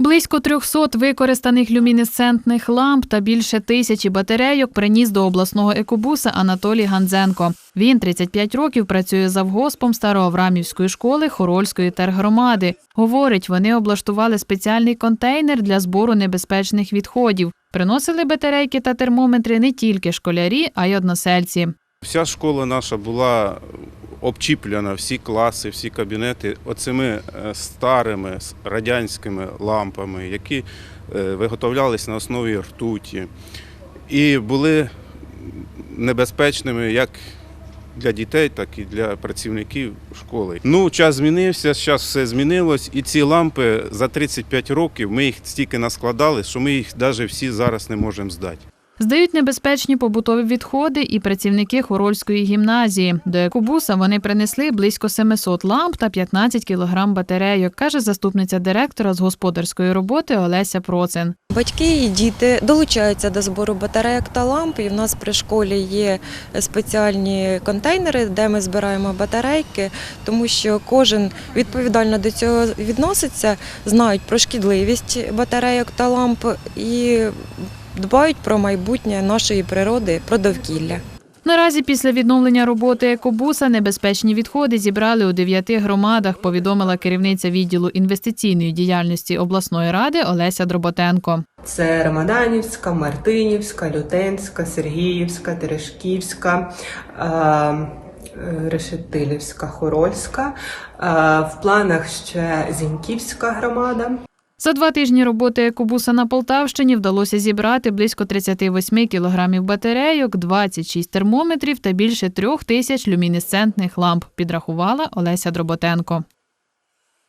Близько 300 використаних люмінесцентних ламп та більше тисячі батарейок приніс до обласного екобуса Анатолій Ганзенко. Він 35 років працює завгоспом Староаврамівської школи Хорольської тергромади. Говорить, вони облаштували спеціальний контейнер для збору небезпечних відходів. Приносили батарейки та термометри не тільки школярі, а й односельці. Вся школа наша була обчіплена, всі класи, всі кабінети оцими е, старими радянськими лампами, які е, виготовлялись на основі ртуті і були небезпечними як для дітей, так і для працівників школи. Ну, час змінився, зараз все змінилось, і ці лампи за 35 років ми їх стільки наскладали, що ми їх навіть всі зараз не можемо здати. Здають небезпечні побутові відходи і працівники Хорольської гімназії. До екобуса вони принесли близько 700 ламп та 15 кілограм батарейок, каже заступниця директора з господарської роботи Олеся Процин. Батьки і діти долучаються до збору батарейок та ламп. І в нас при школі є спеціальні контейнери, де ми збираємо батарейки, тому що кожен відповідально до цього відноситься, знають про шкідливість батарейок та ламп і дбають про майбутнє нашої природи, про довкілля. Наразі після відновлення роботи екобуса небезпечні відходи зібрали у дев'яти громадах, повідомила керівниця відділу інвестиційної діяльності обласної ради Олеся Дроботенко. Це Рамаданівська, Мартинівська, Лютенська, Сергіївська, Терешківська, е, е, Решетилівська, Хорольська. Е, В планах ще Зіньківська громада. За два тижні роботи екобуса на Полтавщині вдалося зібрати близько 38 кілограмів батарейок, 26 термометрів та більше трьох тисяч люмінесцентних ламп, підрахувала Олеся Дроботенко.